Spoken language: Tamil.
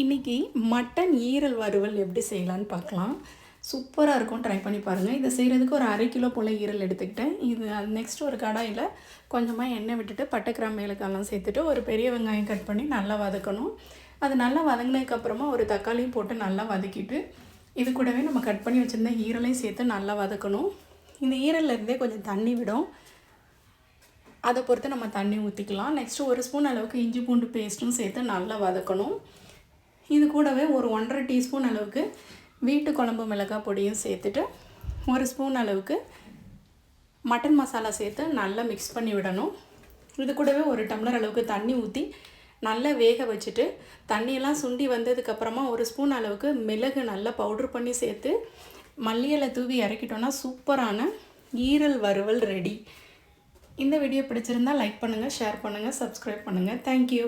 இன்றைக்கி மட்டன் ஈரல் வறுவல் எப்படி செய்யலான்னு பார்க்கலாம். சூப்பராக இருக்கும். ட்ரை பண்ணி பாருங்கள் இதை செய்கிறதுக்கு ஒரு அரை கிலோ போல் ஈரல் எடுத்துக்கிட்டேன். இது நெக்ஸ்ட் ஒரு கடாயில் கொஞ்சமாக எண்ணெய் விட்டுட்டு பட்டை கிராம்பு ஏலக்காயெல்லாம் சேர்த்துட்டு ஒரு பெரிய வெங்காயம் கட் பண்ணி நல்லா வதக்கணும். அது நல்லா வதங்கினதுக்கப்புறமா ஒரு தக்காளியும் போட்டு நல்லா வதக்கிட்டு இது கூடவே நம்ம கட் பண்ணி வச்சுருந்த ஈரலையும் சேர்த்து நல்லா வதக்கணும். இந்த ஈரல்லேருந்தே கொஞ்சம் தண்ணி விடும். அதை பொறுத்து நம்ம தண்ணி ஊற்றிக்கலாம் நெக்ஸ்ட்டு ஒரு ஸ்பூன் அளவுக்கு இஞ்சி பூண்டு பேஸ்ட்டும் சேர்த்து நல்லா வதக்கணும். இது கூடவே ஒரு ஒன்றரை டீஸ்பூன் அளவுக்கு வீட்டு குழம்பு மிளகாய் பொடியும் சேர்த்துட்டு ஒரு ஸ்பூன் அளவுக்கு மட்டன் மசாலா சேர்த்து நல்லா மிக்ஸ் பண்ணி விடணும். இது கூடவே ஒரு டம்ளர் அளவுக்கு தண்ணி ஊற்றி நல்லா வேக வச்சுட்டு தண்ணியெல்லாம் சுண்டி வந்ததுக்கப்புறமா ஒரு ஸ்பூன் அளவுக்கு மிளகு நல்லா பவுட்ரு பண்ணி சேர்த்து மல்லியலை தூவி இறக்கிட்டோன்னா சூப்பரான ஈரல் வறுவல் ரெடி இந்த வீடியோ பிடிச்சிருந்தா லைக் பண்ணுங்கள் ஷேர் பண்ணுங்கள் சப்ஸ்கிரைப் பண்ணுங்கள் தேங்க்யூ